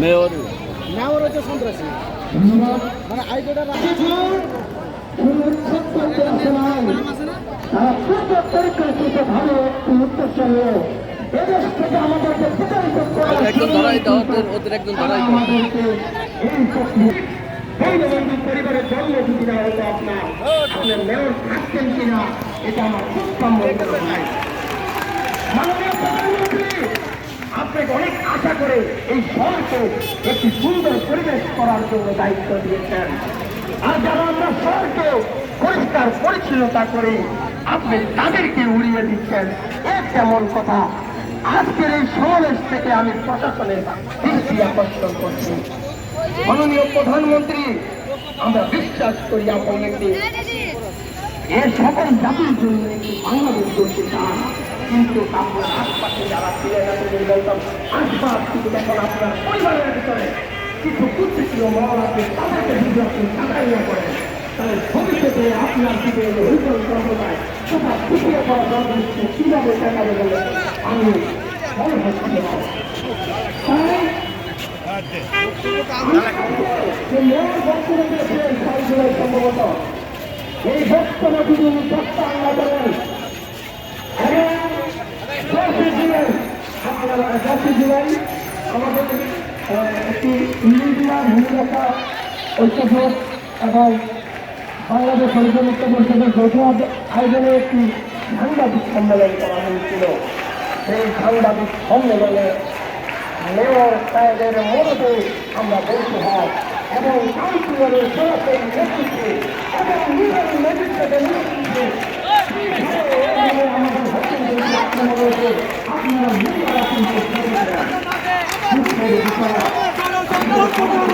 Mayor নেওয়ার হচ্ছে সন্ত্রাসী মানে আইডিটা একজন ধরাই দাও ওদের একজন ধরাই বঙ্গবন্ধু পরিবারের জন্ম যদি না হতো আপনার। আপনার মেয়র থাকতেন কিনা, এটা আমার খুব সম্ভব নয় অনেক আশা করে এই শহরকে একটি সুন্দর পরিবেশ করার জন্য দায়িত্ব দিয়েছেন। আর যারা আমরা শহরকে পরিষ্কার পরিচ্ছন্নতা করে আপনি তাদেরকে উড়িয়ে দিচ্ছেন, এ কেমন কথা? আজকের এই সমাবেশ থেকে আমি প্রশাসনের দৃষ্টি আকর্ষণ করছি। মাননীয় প্রধানমন্ত্রী, আমরা বিশ্বাস করি আপনি একটি এ সকল জাতির জন্য একটি বাংলাদেশ করতে চান। কিন্তু আপনার আশপাশে যারা ছিলেন আপনি বলতাম, আশপাশ কিন্তু যখন আপনার পরিবারের ভিতরে কিছু কুচ্ছিত মহল আছে, তাদেরকে যদি আপনি না করেন, তাহলে ভবিষ্যতে আপনার দিকে হইচল সম্প্রদায় তথা পিছিয়ে পড়া দরকার কীভাবে টাকাবে বলে আমি মনে হচ্ছে তাই এই বক্তব্য যদি উনি প্রস্তাব না করেন আপনারা দশই জুলাই আমাদের একটি মিডিয়া ভূমিকা ঐক্যবোধ এবং বাংলাদেশ ঐক্যমুক্ত পরিষদের যৌথ আয়োজনে একটি সাংবাদিক সম্মেলন করা হয়েছিল সেই সাংবাদিক সম্মেলনে 目を訴えるモルディ and the British House and an outward sourcing necessary and a legal legislative necessary. আপনারা